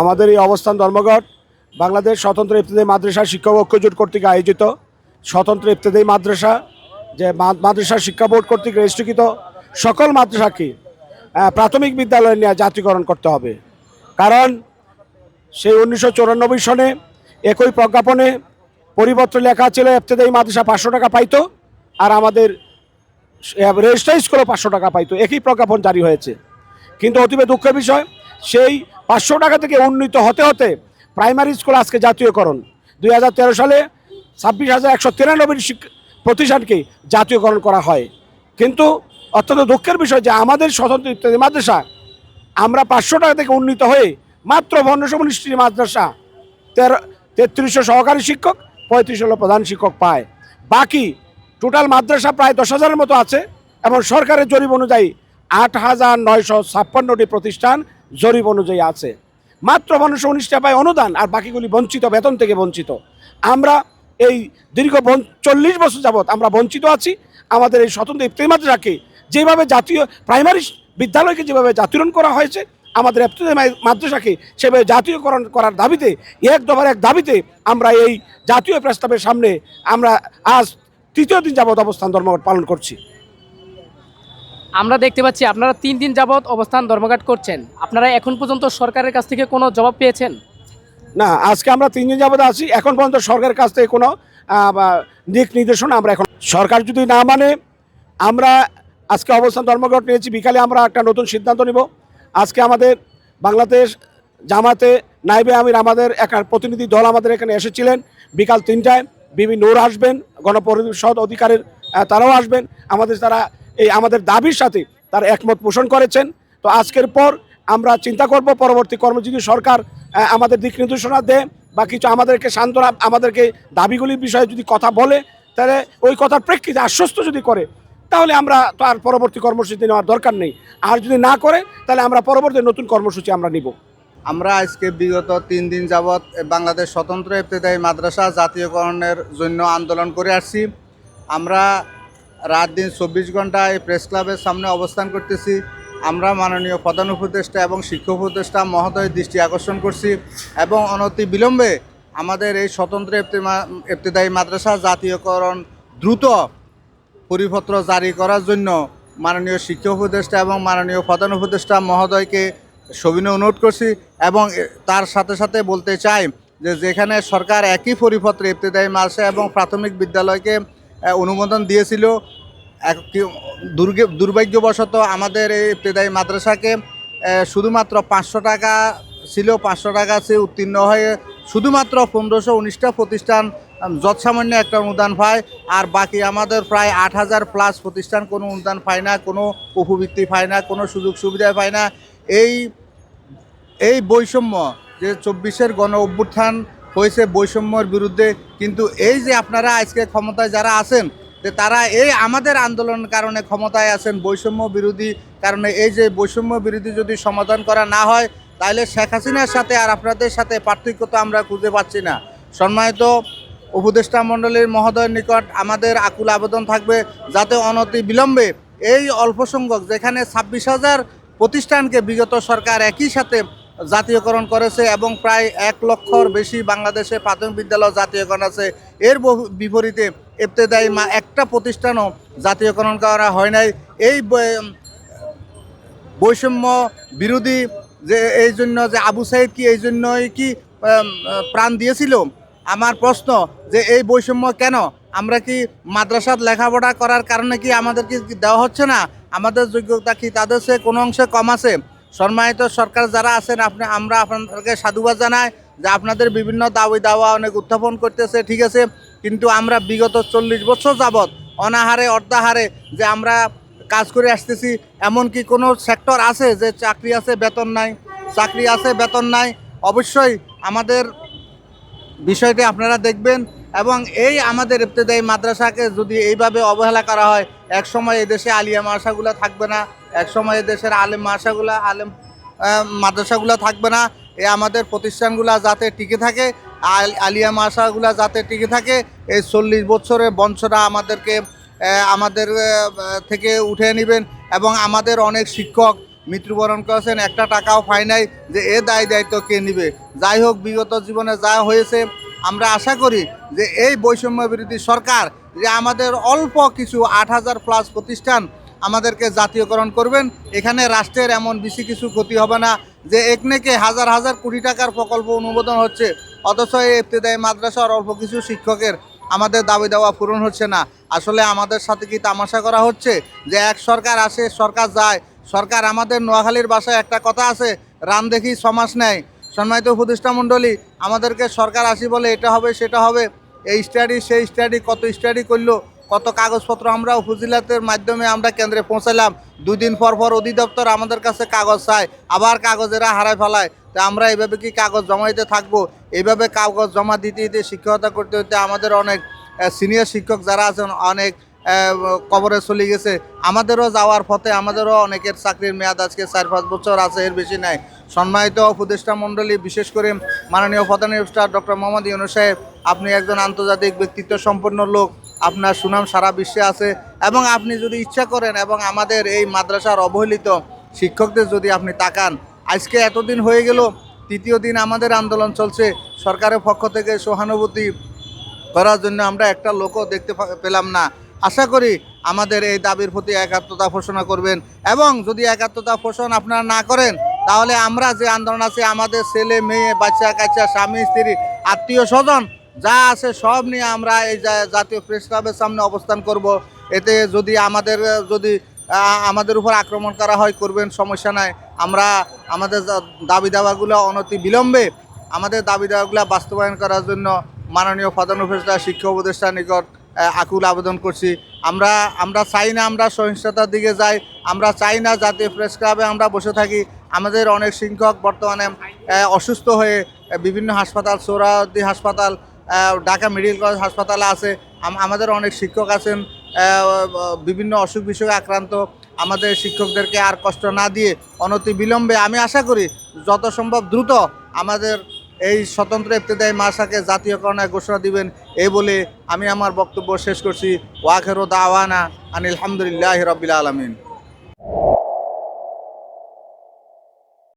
আমাদের এই অবস্থান ধর্মঘট বাংলাদেশ স্বতন্ত্র ইফতেদায়ী মাদ্রাসা শিক্ষক ঐক্যজোট কর্তৃক আয়োজিত। স্বতন্ত্র ইফতেদায়ী মাদ্রাসা, যে মাদ্রাসা শিক্ষা বোর্ড কর্তৃক রেজিস্ট্রিকৃত সকল মাদ্রাসাকে প্রাথমিক বিদ্যালয় নিয়ে জাতীয়করণ করতে হবে। কারণ সেই উনিশশো সনে একই প্রজ্ঞাপনে পরিপত্র লেখা ছিল ইফতেদায়ী মাদ্রাসা পাঁচশো টাকা পাইতো আর আমাদের রেজিস্টার স্কুলও পাঁচশো টাকা পাইতো। একই প্রজ্ঞাপন জারি হয়েছে। কিন্তু অতীব দুঃখের বিষয়, সেই পাঁচশো টাকা থেকে উন্নীত হতে হতে প্রাইমারি স্কুল আজকে জাতীয়করণ। দুই হাজার তেরো সালে ছাব্বিশ হাজার একশো তিরানব্বই প্রতিষ্ঠানকে জাতীয়করণ করা হয়। কিন্তু অত্যন্ত দুঃখের বিষয় যে আমাদের স্বতন্ত্র ইত্যাদি মাদ্রাসা, আমরা পাঁচশো টাকা থেকে উন্নীত হয়ে মাত্র বর্ণসমনিষ্ঠী মাদ্রাসা তেরো তেত্রিশশো সহকারী শিক্ষক পঁয়ত্রিশ হলো প্রধান শিক্ষক পায়। বাকি টোটাল মাদ্রাসা প্রায় দশ হাজারের মতো আছে এবং সরকারের জরিপ অনুযায়ী আট হাজার নয়শো ছাপ্পান্নটি প্রতিষ্ঠান জরিপ অনুযায়ী আছে। মাত্র মানুষ উনিশটা পায় অনুদান আর বাকিগুলি বঞ্চিত, বেতন থেকে বঞ্চিত। আমরা এই দীর্ঘ চল্লিশ বছর যাবৎ আমরা বঞ্চিত আছি। আমাদের এই স্বতন্ত্র ইফতারি যেভাবে জাতীয় প্রাইমারি বিদ্যালয়কে যেভাবে জাতীয়করণ করা হয়েছে, আমাদের মাদ্রাসাকে সেভাবে জাতীয়করণ করার দাবিতে, এক দফার এক দাবিতে আমরা এই জাতীয় প্রস্তাবের সামনে আমরা আজ তৃতীয় দিন যাবৎ অবস্থান ধর্মঘট পালন করছি। আমরা দেখতে পাচ্ছি আপনারা তিন দিন যাবৎ অবস্থান ধর্মঘট করছেন। আপনারা এখন পর্যন্ত সরকারের কাছ থেকে কোনো জবাব পেয়েছেন? না, আজকে আমরা তিন দিন যাবত আছি, এখন পর্যন্ত সরকারের কাছ থেকে কোনো দিক নির্দেশনা আমরা এখন সরকার যদি না মানে আমরা আজকে অবস্থান ধর্মঘট নিয়েছি, বিকালে আমরা একটা নতুন সিদ্ধান্ত নিব। আজকে আমাদের বাংলাদেশ জামাতে নাইবে আমির আমাদের এক প্রতিনিধি দল আমাদের এখানে এসেছিলেন। বিকাল তিনটায় বিবি নূর আসবেন, গণপরিষদ অধিকারের তারাও আসবেন। আমাদের তারা এই আমাদের দাবির সাথে তারা একমত পোষণ করেছেন। তো আজকের পর আমরা চিন্তা করব, পরবর্তী কর্মজীবী সরকার আমাদের দিক নির্দেশনা দেয় বা কিছু আমাদেরকে সান্ত্বনা, আমাদেরকে দাবিগুলির বিষয়ে যদি কথা বলে, তাহলে ওই কথার প্রেক্ষিতে আশ্বস্ত যদি করে, তাহলে আমরা তো আর পরবর্তী কর্মসূচি নেওয়ার দরকার নেই। আর যদি না করে, তাহলে আমরা পরবর্তী নতুন কর্মসূচি আমরা নিব। আমরা আজকে বিগত তিন দিন যাবৎ বাংলাদেশ স্বতন্ত্র ইবতেদায়ী মাদ্রাসা জাতীয়করণের জন্য আন্দোলন করে আসছি। আমরা রাত দিন চব্বিশ ঘণ্টা এই প্রেস ক্লাবের সামনে অবস্থান করতেছি। আমরা মাননীয় প্রধান উপদেষ্টা এবং শিক্ষক উপদেষ্টা মহোদয়ের দৃষ্টি আকর্ষণ করছি এবং অনতি বিলম্বে আমাদের এই স্বতন্ত্র ইবতেদায়ী মাদ্রাসা জাতীয়করণ দ্রুত পরিপত্র জারি করার জন্য মাননীয় শিক্ষক উপদেষ্টা এবং মাননীয় প্রধান উপদেষ্টা মহোদয়কে সবিনয় অনুরোধ করছি এবং তার সাথে সাথে বলতে চাই যে যেখানে সরকার একই পরিপত্রে ইবতেদায়ী মাদ্রাসা এবং প্রাথমিক বিদ্যালয়কে অনুমোদন দিয়েছিল। দুর্গে, দুর্ভাগ্যবশত আমাদের এই ইবতেদায়ী মাদ্রাসাকে শুধুমাত্র পাঁচশো টাকা ছিল, পাঁচশো টাকা সে উত্তীর্ণ হয়ে শুধুমাত্র পনেরোশো উনিশটা প্রতিষ্ঠান যৎসামান্য একটা অনুদান পায়। আর বাকি আমাদের প্রায় আট হাজার প্লাস প্রতিষ্ঠান কোনো অনুদান পায় না, কোনো উপবৃত্তি পায় না, কোনো সুযোগ সুবিধা পায় না। এই এই বৈষম্য যে চব্বিশের গণ অভ্যুত্থান হয়েছে বৈষম্যের বিরুদ্ধে। কিন্তু এই যে আপনারা আজকে ক্ষমতায় যারা আছেন, যে তারা এই আমাদের আন্দোলনের কারণে ক্ষমতায় আছেন, বৈষম্য বিরোধী কারণে এই যে বৈষম্য বিরোধী যদি সমাধান করা না হয়, তাহলে শেখ হাসিনার সাথে আর আপনাদের সাথে পার্থক্য তো আমরা খুঁজে পাচ্ছি না। সম্মানিত উপদেষ্টা মণ্ডলীর মহোদয়ের নিকট আমাদের আকুল আবেদন থাকবে, যাতে অনতি বিলম্বে এই অল্প সংখ্যক যেখানে ছাব্বিশ হাজার প্রতিষ্ঠানকে বিগত সরকার একই সাথে জাতীয়করণ করেছে এবং প্রায় এক লক্ষর বেশি বাংলাদেশে প্রাথমিক বিদ্যালয় জাতীয়করণ আছে। এর বিপরীতে ইবতেদায়ী মা একটা প্রতিষ্ঠানও জাতীয়করণ করা হয় নাই। এই বৈষম্য বিরোধী যে এই জন্য যে আবু সাইদ কি এই জন্যই কি প্রাণ দিয়েছিল? আমার প্রশ্ন যে এই বৈষম্য কেন? আমরা কি মাদ্রাসাত লেখাপড়া করার কারণে কি আমাদের কি দেওয়া হচ্ছে না? আমাদের যোগ্যতা কি তাদের সে কোনো অংশে কম আছে? সম্মানিত সরকার যারা আছেন, আপনি আমরা আপনাদেরকে সাধুবাদ জানাই যে আপনাদের বিভিন্ন দাবি দাওয়া অনেক উত্থাপন করতেছে, ঠিক আছে? কিন্তু আমরা বিগত চল্লিশ বছর যাবৎ অনাহারে, অর্ধাহারে যে আমরা কাজ করে আসতেছি, এমন কি কোনো সেক্টর আছে যে চাকরি আছে, বেতন নাই? চাকরি আছে, বেতন নাই? অবশ্যই আমাদের বিষয়টি আপনারা দেখবেন। এবং এই আমাদের ইবতেদায়ী মাদ্রাসাকে যদি এইভাবে অবহেলা করা হয়, এক সময় এদেশে আলিয়া মাদ্রাসাগুলো থাকবে না, এক সময় এদেশের আলেম মাদ্রাসাগুলো আলেম মাদ্রাসাগুলো থাকবে না। এই আমাদের প্রতিষ্ঠানগুলো যাতে টিকে থাকে, আল- আলিয়া মাদ্রাসাগুলো যাতে টিকে থাকে, এই চল্লিশ বছরের বঞ্চনা আমাদেরকে আমাদের থেকে উঠে নেবেন এবং আমাদের অনেক শিক্ষক মৃত্যুবরণ করেছেন, একটা টাকাও পায় নাই যে এ দায় দায়িত্ব কে নিবে? যাই হোক, বিগত জীবনে যা হয়েছে আমরা আশা করি যে এই বৈষম্য বিরোধী সরকার যে আমাদের অল্প কিছু আট হাজার প্লাস প্রতিষ্ঠান আমাদেরকে জাতীয়করণ করবেন, এখানে রাষ্ট্রের এমন বেশি কিছু ক্ষতি হবে না যে একনেকে হাজার হাজার কোটি টাকার প্রকল্প অনুমোদন হচ্ছে, অথচ এই ইফতেদায়ী মাদ্রাসার অল্প কিছু শিক্ষকের আমাদের দাবি দেওয়া পূরণ হচ্ছে না। আসলে আমাদের সাথে কি তামাশা করা হচ্ছে যে এক সরকার আসে, সরকার যায়, সরকার আমাদের নোয়াখালীর বাসায় একটা কথা আছে রাম দেখি সমাস নেয়। সম্মানিত উপদেষ্টা মণ্ডলী, আমাদেরকে সরকার আসি বলে এটা হবে, সেটা হবে। এই স্টাডি সেই স্টাডি কত স্টাডি করল, কত কাগজপত্র আমরা উপজেলাতের মাধ্যমে আমরা কেন্দ্রে পৌঁছালাম। দুই দিন পর পর অধিদপ্তর আমাদের কাছে কাগজ চায়, আবার কাগজেরা হারায় ফেলায়। তা আমরা এভাবে কি কাগজ জমা দিতে থাকব? এইভাবে কাগজ জমা দিতে দিতে শিক্ষকতা করতে হতে আমাদের অনেক সিনিয়র শিক্ষক যারা আছেন, অনেক কবরে চলে গেছে। আমাদেরও যাওয়ার পথে আমাদেরও অনেকের চাকরির মেয়াদ আজকে চার পাঁচ বছর আছে, এর বেশি নাই। সম্মানিত উপদেষ্টা মণ্ডলী, বিশেষ করে মাননীয় প্রধান স্টার ডক্টর মোহাম্মদ ইউনুস সাহেব, আপনি একজন আন্তর্জাতিক ব্যক্তিত্ব সম্পন্ন লোক, আপনার সুনাম সারা বিশ্বে আছে এবং আপনি যদি ইচ্ছা করেন এবং আমাদের এই মাদ্রাসার অবহেলিত শিক্ষকদের যদি আপনি তাকান, আজকে এতদিন হয়ে গেল, তৃতীয় দিন আমাদের আন্দোলন চলছে, সরকারের পক্ষ থেকে সহানুভূতি করার জন্য আমরা একটা লোকও দেখতে পেলাম না। আশা করি আমাদের এই দাবির প্রতি একাত্মতা ঘোষণা করবেন এবং যদি একাত্মতা পোষণ আপনারা না করেন তাহলে আমরা যে আন্দোলন আছে, আমাদের ছেলে, মেয়ে, বাচ্চা, কাচ্চা, স্বামী, স্ত্রী, আত্মীয় স্বজন, যা আছে সব নিয়ে আমরা এই জাতীয় প্রেস ক্লাবের সামনে অবস্থান করব। এতে যদি আমাদের যদি আমাদের উপর আক্রমণ করা হয়, করবেন, সমস্যা নাই। আমরা আমাদের দাবি দাওয়াগুলো অনতি বিলম্বে আমাদের দাবি দাওয়াগুলো বাস্তবায়ন করার জন্য মাননীয় প্রধান উপদেষ্টা, শিক্ষা উপদেষ্টার নিকট আকুল আবেদন করছি। আমরা আমরা চাই না আমরা সহিংসতার দিকে যাই। আমরা চাই না জাতীয় প্রেস ক্লাবে আমরা বসে থাকি। আমাদের অনেক শিক্ষক বর্তমানে অসুস্থ হয়ে বিভিন্ন হাসপাতাল সোহরাওয়ার্দী হাসপাতাল ঢাকা মেডিকেল কলেজ হাসপাতালে আছে। আমাদের অনেক শিক্ষক আছেন বিভিন্ন অসুখ বিসুখে আক্রান্ত। আমাদের শিক্ষকদেরকে আর কষ্ট না দিয়ে অনতি বিলম্বে আমি আশা করি যত সম্ভব দ্রুত আমাদের এই স্বতন্ত্র ইফতেদায়ী মাসাকে জাতীয়করণের ঘোষণা দিবেন। এই বলে আমি আমার বক্তব্য শেষ করছি। ওয়াখেরো দাওয়ানা আনিল রবিল আলমিন।